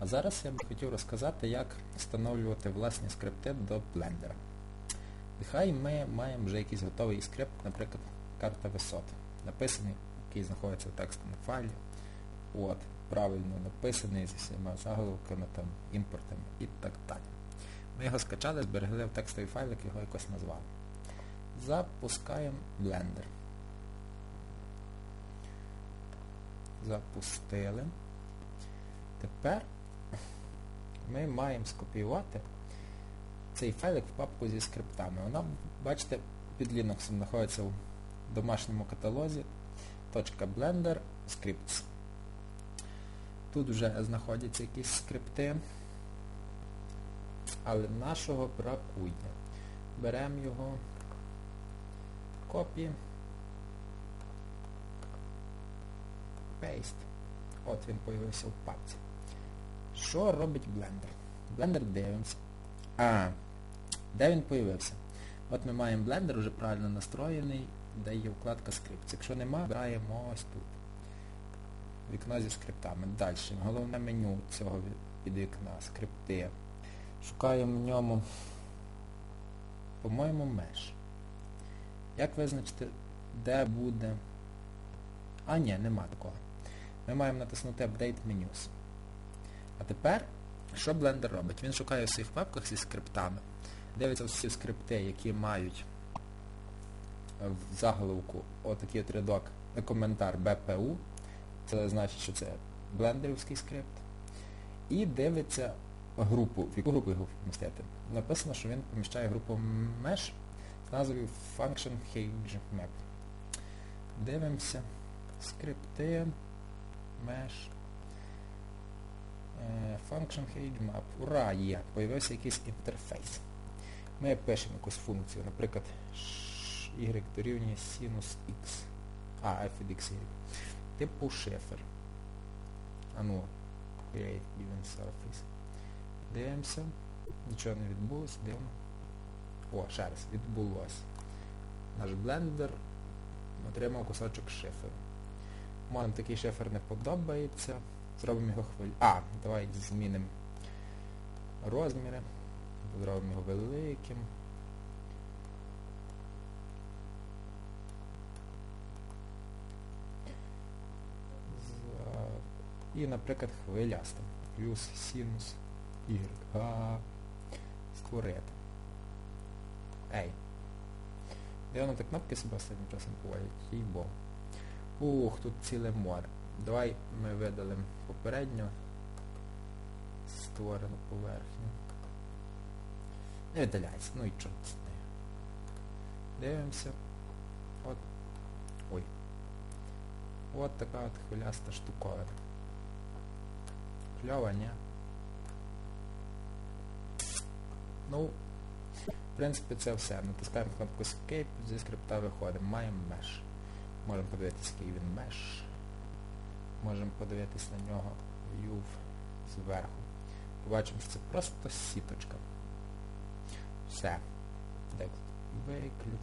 А зараз я б хотів розказати, як встановлювати власні скрипти до Blender. Нехай ми маємо вже якийсь готовий скрипт, наприклад, карта висот, написаний, який знаходиться в текстовому файлі. От, правильно написаний зі всіма заголовками, там, імпортами і так далі. Ми його скачали, зберегли в текстовий файлик, його якось назвали. Запускаємо Blender. Запустили. Тепер ми маємо скопіювати цей файлик в папку зі скриптами. Вона, бачите, під Linux знаходиться в домашньому каталозі .blender scripts. Тут вже знаходяться якісь скрипти, але нашого бракує. Беремо його, копі, пейст. От він з'явився в папці. Що робить Blender? Blender дивимося. А, де він з'явився? От ми маємо Blender вже правильно настроєний, де є вкладка скрипт. Якщо нема, граємо ось тут. Вікно зі скриптами. Далі. Головне меню цього під вікна. Скрипти. Шукаємо в ньому, по-моєму, меж. Як визначити, де буде... А, ні, нема такого. Ми маємо натиснути Update Menus. А тепер, що Blender робить? Він шукає в своїх папках зі скриптами, дивиться всі скрипти, які мають в заголовку отакий от рядок коментар BPU, це значить, що це блендерівський скрипт, і дивиться групу, в яку групу його помістити. Написано, що він поміщає групу Mesh з назвою Function Map. Дивимося. Скрипти, Mesh. Function Page Map. Ура, є! Появився якийсь інтерфейс. Ми пишемо якусь функцію, наприклад, y дорівнює sinus x. А, f від x. Типу шифер. А ну, create given surface. Дивимося. Нічого не відбулося, дивно. О, ще раз, відбулося. Наш блендер отримав кусочок шиферу. Нам такий шифер не подобається. Зробимо його хвилю. А, давай змінимо розміри. Зробимо його великим. І, наприклад, хвилястим. Плюс синус y. Створити. Ей. Дивно так кнопки себе останнім часом поводять. Їй бо. Ух, тут ціле море. Давай ми видалимо попередньо створену поверхню. Не видаляйся, ну і чорт з нею. Дивимося. От. Ой. От така от хвиляста штуковина. Кльова, ні? Ну, в принципі, це все. Натискаємо кнопку Escape, зі скрипта виходимо. Маємо Mesh. Можемо подивитися, який він Mesh. Можемо подивитись на нього View зверху. Побачимо, що це просто сіточка. Все. Так, виключимо.